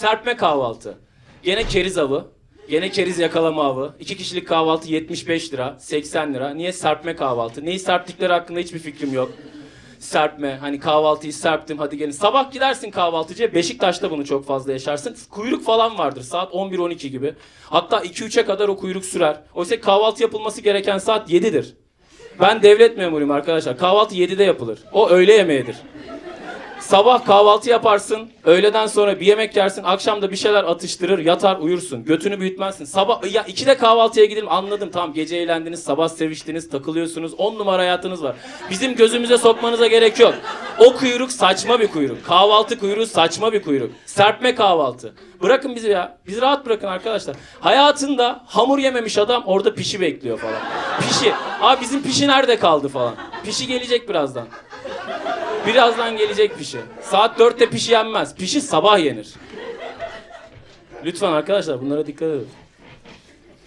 Serpme kahvaltı. Gene keriz avı. Gene keriz yakalama avı. İki kişilik kahvaltı 75 lira, 80 lira. Niye serpme kahvaltı? Neyi serptikleri hakkında hiçbir fikrim yok. Serpme, hani kahvaltıyı serptim hadi gelin. Sabah gidersin kahvaltıcıya, Beşiktaş'ta bunu çok fazla yaşarsın. Kuyruk falan vardır saat 11-12 gibi. Hatta 2-3'e kadar o kuyruk sürer. Oysa kahvaltı yapılması gereken saat 7'dir. Ben devlet memuruyum arkadaşlar. Kahvaltı 7'de yapılır. O öğle yemeğidir. Sabah kahvaltı yaparsın, öğleden sonra bir yemek yersin, akşam da bir şeyler atıştırır, yatar uyursun. Götünü büyütmezsin. Sabah ya ikide kahvaltıya gidelim anladım tamam gece eğlendiniz, sabah seviştiniz, takılıyorsunuz. On numara hayatınız var. Bizim gözümüze sokmanıza gerek yok. O kuyruk saçma bir kuyruk. Kahvaltı kuyruğu saçma bir kuyruk. Serpme kahvaltı. Bırakın bizi ya. Bizi rahat bırakın arkadaşlar. Hayatında hamur yememiş adam orada pişi bekliyor falan. Pişi. Abi bizim pişi nerede kaldı falan. Pişi gelecek birazdan. Birazdan gelecek pişi. Saat 4'te pişi yenmez. Pişi sabah yenir. Lütfen arkadaşlar bunlara dikkat edin.